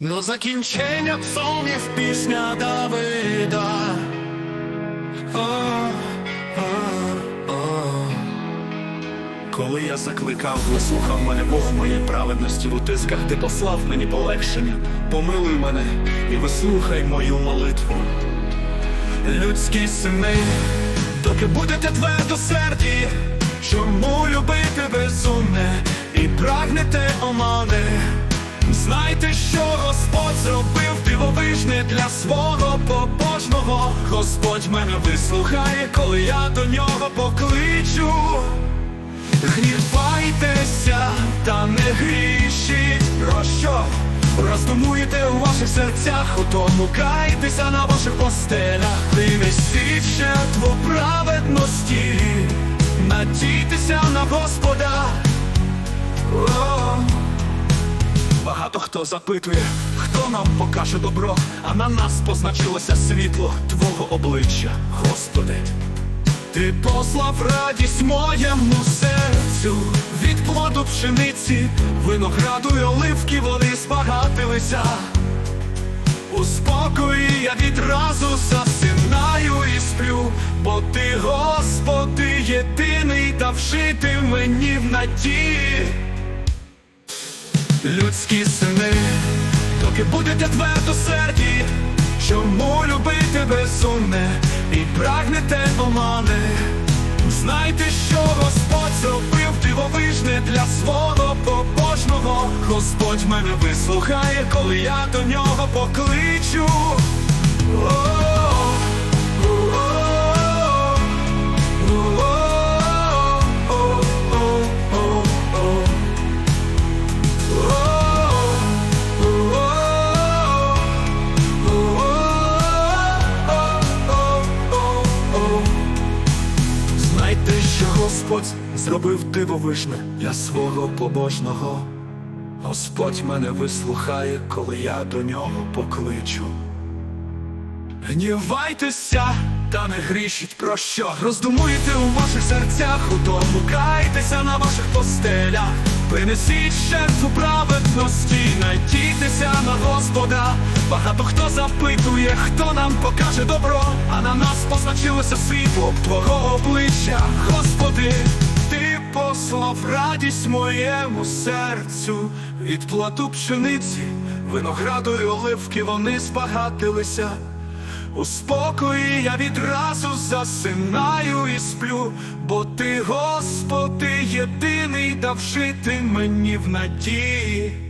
До закінчення псалмів пісня Давида. Коли я закликав, вислухав мене Бог моєї праведності в утисках, ти послав мені полегшення, помилуй мене і вислухай мою молитву. Людські сини, доки будете твердосерді, чому любити безумне і прагнете омани? Знайте, що Господь зробив дивовижне для свого побожного. Господь мене вислухає, коли я до нього покличу. Гнівайтеся та не грішіть. Про що? Роздумуєте у ваших серцях, у тому кайтеся на ваших постелях. Принесіть жертву праведності, надійтеся на Господа. Багато хто запитує, хто нам покаже добро, а на нас позначилося світло Твого обличчя, Господи. Ти послав радість моєму серцю від плоду пшениці, винограду й оливки вони збагатилися. У спокої я відразу засинаю і сплю, бо ти, Господи, єдиний дав жити мені в надії. Людські сини, будуть будете твердосерді, чому любити безумне і прагнете омани? Знайте, що Господь зробив дивовижне для свого побожного. Господь мене вислухає, коли я до нього покличу. Господь зробив дивовижне для свого побожного. Господь мене вислухає, коли я до нього покличу. Гнівайтеся та не грішіть про що Роздумуйте у ваших серцях, у тому кайтеся на ваших постелях, принесіть жертву праведності, надійтеся на Господа. Багато хто запитує, хто нам покаже добро, а на нас позначилося світло Твого обличчя, Господи, послав радість моєму серцю від плату пшениці, винограду й оливки вони збагатилися. У спокої я відразу засинаю і сплю, бо ти, Господи, єдиний дав жити мені в надії.